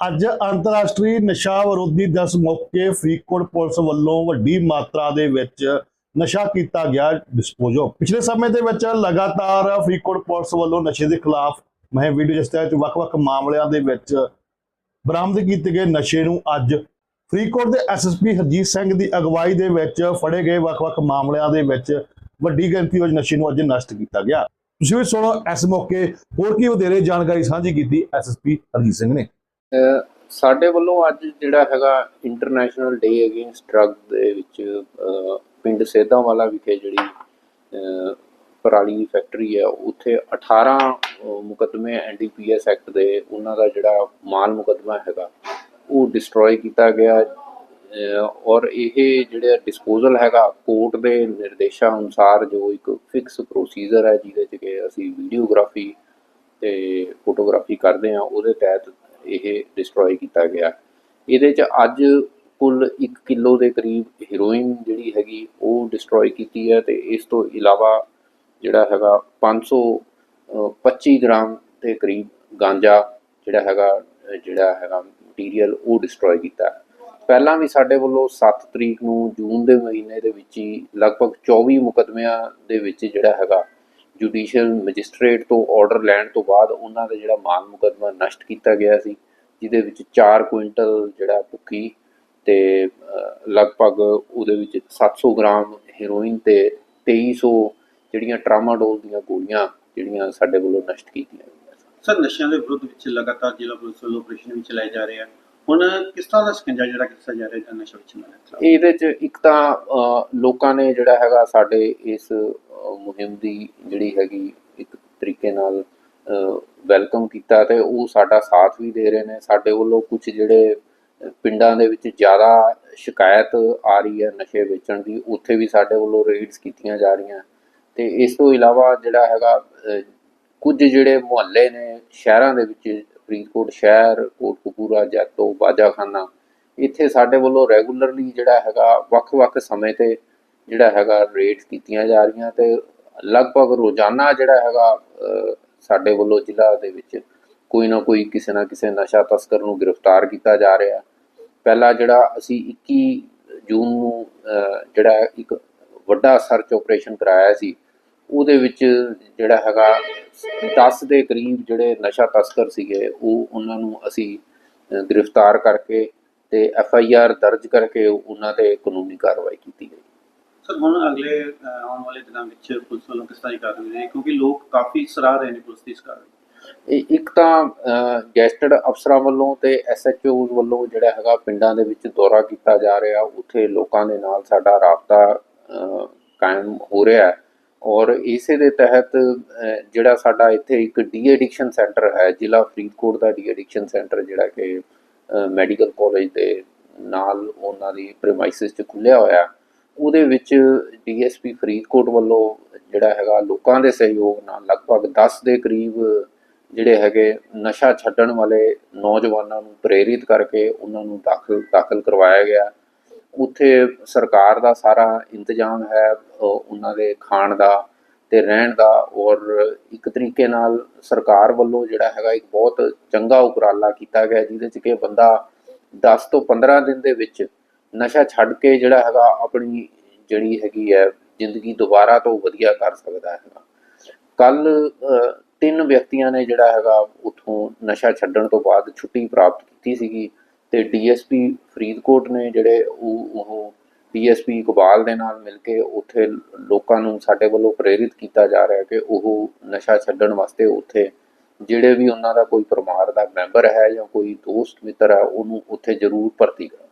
ਅੱਜ ਅੰਤਰਰਾਸ਼ਟਰੀ ਨਸ਼ਾ ਵਿਰੋਧੀ ਦਿਵਸ ਮੌਕੇ ਫਰੀਦਕੋਟ ਪੁਲਿਸ ਵੱਲੋਂ ਵੱਡੀ ਮਾਤਰਾ ਦੇ ਵਿੱਚ ਨਸ਼ਾ ਕੀਤਾ ਗਿਆ ਡਿਸਪੋਜ਼ੋ ਪਿਛਲੇ ਸਮੇਂ ਦੇ ਵਿੱਚ ਲਗਾਤਾਰ ਫਰੀਦਕੋਟ ਪੁਲਿਸ ਵੱਲੋਂ ਨਸ਼ੇ ਦੇ ਖਿਲਾਫ ਮੈਂ ਵੀਡੀਓ ਜਿਸ ਤਹਿਤ ਵੱਖ-ਵੱਖ ਮਾਮਲਿਆਂ ਦੇ ਵਿੱਚ ਬਰਾਮਦ ਕੀਤੇ ਗਏ ਨਸ਼ੇ ਨੂੰ ਅੱਜ ਫਰੀਦਕੋਟ ਦੇ ਐਸਐਸਪੀ ਹਰਜੀਤ ਸਿੰਘ ਦੀ ਅਗਵਾਈ ਦੇ ਵਿੱਚ ਫੜੇ ਗਏ ਵੱਖ-ਵੱਖ ਮਾਮਲਿਆਂ ਦੇ ਵਿੱਚ ਵੱਡੀ ਗਿਣਤੀ ਵਿੱਚ ਨਸ਼ੇ ਨੂੰ ਅੱਜ ਨਸ਼ਟ ਕੀਤਾ ਗਿਆ। ਤੁਸੀਂ ਵੀ ਸੁਣੋ ਇਸ ਮੌਕੇ ਹੋਰ ਕੀ ਵਧੇਰੇ ਜਾਣਕਾਰੀ ਸਾਂਝੀ ਕੀਤੀ ਐਸਐਸਪੀ ਹਰਜੀਤ ਸਿੰਘ ਨੇ। ਸਾਡੇ ਵੱਲੋਂ ਅੱਜ ਜਿਹੜਾ ਹੈਗਾ ਇੰਟਰਨੈਸ਼ਨਲ ਡੇ ਅਗੇਂਸਟ ਡਰੱਗ ਦੇ ਵਿੱਚ, ਅਹ ਪਿੰਡ ਸੇਧਾਂਵਾਲਾ ਵਿਖੇ ਜਿਹੜੀ ਪਰਾਲੀ ਦੀ ਫੈਕਟਰੀ ਹੈ, ਉੱਥੇ 18 ਅਹ ਮੁਕੱਦਮੇ ਐਨਡੀਪੀਐਸ ਐਕਟ ਦੇ ਉਹਨਾਂ ਦਾ ਜਿਹੜਾ ਮਾਲ ਮੁਕੱਦਮਾ ਹੈਗਾ, ਉਹ ਡਿਸਟਰੋਏ ਕੀਤਾ ਗਿਆ। ਔਰ ਇਹ ਜਿਹੜਾ ਡਿਸਪੋਜ਼ਲ ਹੈਗਾ, ਕੋਰਟ ਦੇ ਨਿਰਦੇਸ਼ਾਂ ਅਨੁਸਾਰ ਜੋ ਇੱਕ ਫਿਕਸ ਪ੍ਰੋਸੀਜਰ ਹੈ, ਜਿਹਦੇ ਚ ਕਿ ਅਸੀਂ ਵੀਡੀਓਗ੍ਰਾਫੀ ਤੇ ਫੋਟੋਗ੍ਰਾਫੀ ਕਰਦੇ ਆ ਉਹਦੇ ਤਹਿਤ ਇਹ ਡਿਸਟਰੋਏ ਕੀਤਾ ਗਿਆ। ਇਹਦੇ ਚ ਅੱਜ ਕੁੱਲ 1 ਕਿਲੋ ਦੇ ਕਰੀਬ ਹੀਰੋਇਨ ਜਿਹੜੀ ਹੈਗੀ, ਉਹ ਡਿਸਟਰੋਏ ਕੀਤੀ ਹੈ ਤੇ ਇਸ ਤੋਂ ਇਲਾਵਾ ਜਿਹੜਾ ਹੈਗਾ 525 ਗ੍ਰਾਮ ਦੇ ਕਰੀਬ ਗਾਂਜਾ ਜਿਹੜਾ ਹੈਗਾ ਜਿਹੜਾ ਹੈਗਾ ਮਟੀਰੀਅਲ ਉਹ ਡਿਸਟਰੋਏ ਕੀਤਾ। ਪਹਿਲਾਂ ਵੀ ਸਾਡੇ ਵੱਲੋਂ 7 ਤਰੀਕ ਨੂੰ ਜੂਨ ਦੇ ਮਹੀਨੇ ਦੇ ਵਿੱਚ ਹੀ ਲਗਭਗ 24 ਮੁਕਦਮਿਆਂ ਦੇ ਵਿੱਚ ਜਿਹੜਾ ਹੈਗਾ ਜੁਡੀਸ਼ੀਅਲ ਮੈਜਿਸਟ੍ਰੇਟ ਤੋਂ ਆਰਡਰ ਲੈਣ ਤੋਂ ਬਾਅਦ ਉਹਨਾਂ ਦਾ ਜਿਹੜਾ ਮਾਲ ਮੁਕੱਦਮਾ ਨਸ਼ਟ ਕੀਤਾ ਗਿਆ ਸੀ। ਜਿਹਦੇ ਵਿੱਚ 4 ਕੁਇੰਟਲ ਜਿਹੜਾ ਭੁੱਕੀ ਤੇ ਲਗਭਗ ਉਹਦੇ ਵਿੱਚ 700 ਗ੍ਰਾਮ ਹੈਰੋਇਨ ਤੇ 2300 ਜਿਹੜੀਆਂ ਟਰਾਮਾਡੋਲ ਦੀਆਂ ਗੋਲੀਆਂ ਜਿਹੜੀਆਂ ਸਾਡੇ ਵੱਲੋਂ ਨਸ਼ਟ ਕੀਤੀਆਂ ਗਈਆਂ ਸਰ ਨਸ਼ਿਆਂ ਦੇ ਵਿਰੁੱਧ ਵਿੱਚ ਲਗਾਤਾਰ ਜ਼ਿਲ੍ਹਾ ਪੁਲਿਸ ਵੱਲੋਂ ਆਪਰੇਸ਼ਨ ਵੀ ਚਲਾਏ ਜਾ ਰਹੇ ਆ। ਹੁਣ ਕਿਸ ਤਰ੍ਹਾਂ ਦਾ ਸਕੰਜਾ ਜਿਹੜਾ ਕੀਤਾ ਜਾ ਰਿਹਾ ਹੈ ਨਸ਼ਾ ਵਿੱਚ ਇਹਦੇ ਚ ਇੱਕ ਤਾਂ ਲੋਕਾਂ ਨੇ ਜਿਹੜਾ ਹੈਗਾ ਸਾਡੇ ਇਸ ਮੁਹਿੰਮ ਦੀ ਜਿਹੜੀ ਹੈਗੀ ਇੱਕ ਤਰੀਕੇ ਨਾਲ ਵੈਲਕਮ ਕੀਤਾ ਤੇ ਉਹ ਸਾਡਾ ਸਾਥ ਵੀ ਦੇ ਰਹੇ ਨੇ। ਸਾਡੇ ਵੱਲੋਂ ਕੁਝ ਜਿਹੜੇ ਪਿੰਡਾਂ ਦੇ ਵਿੱਚ ਜ਼ਿਆਦਾ ਸ਼ਿਕਾਇਤ ਆ ਰਹੀ ਹੈ ਨਸ਼ੇ ਵੇਚਣ ਦੀ, ਉੱਥੇ ਵੀ ਸਾਡੇ ਵੱਲੋਂ ਰੇਡਸ ਕੀਤੀਆਂ ਜਾ ਰਹੀਆਂ। ਤੇ ਇਸ ਤੋਂ ਇਲਾਵਾ ਜਿਹੜਾ ਹੈਗਾ ਕੁਝ ਜਿਹੜੇ ਮੁਹੱਲੇ ਨੇ ਸ਼ਹਿਰਾਂ ਦੇ ਵਿੱਚ, ਫਰੀਦਕੋਟ ਸ਼ਹਿਰ, ਕੋਟਕਪੂਰਾ, ਜੈਤੋ, ਬਾਜਾਖਾਨਾ, ਇੱਥੇ ਸਾਡੇ ਵੱਲੋਂ ਰੈਗੂਲਰਲੀ ਜਿਹੜਾ ਹੈਗਾ, ਵੱਖ-ਵੱਖ ਸਮੇਂ ਤੇ ਜਿਹੜਾ ਹੈਗਾ ਰੇਟ ਕੀਤੀਆਂ ਜਾ ਰਹੀਆਂ ਤੇ ਲਗਭਗ ਰੋਜ਼ਾਨਾ ਜਿਹੜਾ ਹੈਗਾ ਸਾਡੇ ਵੱਲੋਂ ਜ਼ਿਲ੍ਹਾ ਦੇ ਵਿੱਚ ਕੋਈ ਨਾ ਕੋਈ ਕਿਸੇ ਨਾ ਕਿਸੇ ਨਸ਼ਾ ਤਸਕਰ ਨੂੰ ਗ੍ਰਿਫਤਾਰ ਕੀਤਾ ਜਾ ਰਿਹਾ ਪਹਿਲਾ ਜਿਹੜਾ ਅਸੀਂ 21 ਜੂਨ ਨੂੰ ਜਿਹੜਾ ਇੱਕ ਵੱਡਾ ਸਰਚ ਆਪਰੇਸ਼ਨ ਕਰਾਇਆ ਸੀ, ਉਹਦੇ ਵਿੱਚ ਜਿਹੜਾ ਹੈਗਾ 10 ਦੇ ਕਰੀਬ ਜਿਹੜੇ ਨਸ਼ਾ ਤਸਕਰ ਸੀਗੇ, ਉਹ ਉਹਨਾਂ ਨੂੰ ਅਸੀਂ ਗ੍ਰਿਫਤਾਰ ਕਰਕੇ ਤੇ ਐਫ ਆਈ ਆਰ ਦਰਜ ਕਰਕੇ ਉਹਨਾਂ ਤੇ ਕਾਨੂੰਨੀ ਕਾਰਵਾਈ ਕੀਤੀ। ਸਰ, ਹੁਣ ਅਗਲੇ ਆਉਣ ਵਾਲੇ ਦਿਨਾਂ ਵਿੱਚ ਪੁਲਿਸ ਵੱਲੋਂ ਕਿਸ ਤਰ੍ਹਾਂ ਕਾਰਵਾਈ ਰਹੇ ਕਿਉਂਕਿ ਲੋਕ ਕਾਫੀ ਸਰਾਹ ਰਹੇ ਨੇ ਪੁਲਿਸ ਦੀ ਇਸ ਕਾਰਵਾਈ ਇਹ ਇੱਕ ਤਾਂ ਗੈਸਟਡ ਅਫਸਰਾਂ ਵੱਲੋਂ ਤੇ ਐਸਐਚਓਜ਼ ਵੱਲੋਂ ਜਿਹੜਾ ਹੈਗਾ ਪਿੰਡਾਂ ਦੇ ਵਿੱਚ ਦੌਰਾ ਕੀਤਾ ਜਾ ਰਿਹਾ। ਉੱਥੇ ਲੋਕਾਂ ਦੇ ਨਾਲ ਸਾਡਾ ਰਾਬਤਾ ਕਾਇਮ ਹੋ ਰਿਹਾ ਹੈ। ਔਰ ਇਸੇ ਦੇ ਤਹਿਤ ਜਿਹੜਾ ਸਾਡਾ ਇੱਥੇ ਇੱਕ ਡੀ ਐਡਿਕਸ਼ਨ ਸੈਂਟਰ ਹੈ, ਜ਼ਿਲ੍ਹਾ ਫਰੀਦਕੋਟ ਦਾ ਡੀ ਐਡਿਕਸ਼ਨ ਸੈਂਟਰ ਜਿਹੜਾ ਕਿ ਮੈਡੀਕਲ ਕਾਲਜ ਦੇ ਨਾਲ ਉਹਨਾਂ ਦੀ ਪ੍ਰੈਮਾਈਸਿਸ 'ਚ ਖੁੱਲਿਆ ਹੋਇਆ ਉਹਦੇ ਵਿੱਚ ਡੀਐਸਪੀ ਫਰੀਦਕੋਟ ਵੱਲੋਂ ਜਿਹੜਾ ਹੈਗਾ ਲੋਕਾਂ ਦੇ ਸਹਿਯੋਗ ਨਾਲ ਲਗਭਗ 10 ਦੇ ਕਰੀਬ ਜਿਹੜੇ ਹੈਗੇ ਨਸ਼ਾ ਛੱਡਣ ਵਾਲੇ ਨੌਜਵਾਨਾਂ ਨੂੰ ਪ੍ਰੇਰਿਤ ਕਰਕੇ ਉਹਨਾਂ ਨੂੰ ਦਾਖਲ ਦਾਖਲ ਕਰਵਾਇਆ ਗਿਆ। ਉੱਥੇ ਸਰਕਾਰ ਦਾ ਸਾਰਾ ਇੰਤਜ਼ਾਮ ਹੈ ਉਹਨਾਂ ਦੇ ਖਾਣ ਦਾ ਤੇ ਰਹਿਣ ਦਾ ਔਰ ਇੱਕ ਤਰੀਕੇ ਨਾਲ ਸਰਕਾਰ ਵੱਲੋਂ ਜਿਹੜਾ ਹੈਗਾ ਇੱਕ ਬਹੁਤ ਚੰਗਾ ਉਪਰਾਲਾ ਕੀਤਾ ਗਿਆ, ਜਿਹਦੇ ਚ ਕਿ ਬੰਦਾ 10 ਤੋਂ 15 ਦਿਨ ਦੇ ਵਿੱਚ ਨਸ਼ਾ ਛੱਡ ਕੇ ਜਿਹੜਾ ਹੈਗਾ ਆਪਣੀ ਜਿਹੜੀ ਹੈਗੀ ਹੈ ਜ਼ਿੰਦਗੀ ਦੁਬਾਰਾ ਤੋਂ ਵਧੀਆ ਕਰ ਸਕਦਾ ਹੈਗਾ ਕੱਲ ਤਿੰਨ ਵਿਅਕਤੀਆਂ ਨੇ ਜਿਹੜਾ ਹੈਗਾ ਉਥੋਂ ਨਸ਼ਾ ਛੱਡਣ ਤੋਂ ਬਾਅਦ ਛੁੱਟੀ ਪ੍ਰਾਪਤ ਕੀਤੀ ਸੀਗੀ ਤੇ ਡੀਐਸਪੀ ਫਰੀਦਕੋਟ ਨੇ ਜਿਹੜੇ ਉਹ ਉਹ ਡੀਐਸਪੀ ਇਕਬਾਲ ਦੇ ਨਾਲ ਮਿਲ ਕੇ ਉੱਥੇ ਲੋਕਾਂ ਨੂੰ ਸਾਡੇ ਵੱਲੋਂ ਪ੍ਰੇਰਿਤ ਕੀਤਾ ਜਾ ਰਿਹਾ ਕਿ ਉਹ ਨਸ਼ਾ ਛੱਡਣ ਵਾਸਤੇ ਉੱਥੇ ਜਿਹੜੇ ਵੀ ਉਹਨਾਂ ਦਾ ਕੋਈ ਪਰਿਵਾਰ ਦਾ ਮੈਂਬਰ ਹੈ ਜਾਂ ਕੋਈ ਦੋਸਤ ਮਿੱਤਰ ਹੈ ਉਹਨੂੰ ਉੱਥੇ ਜ਼ਰੂਰ ਭਰਤੀ ਕਰਾਉਣ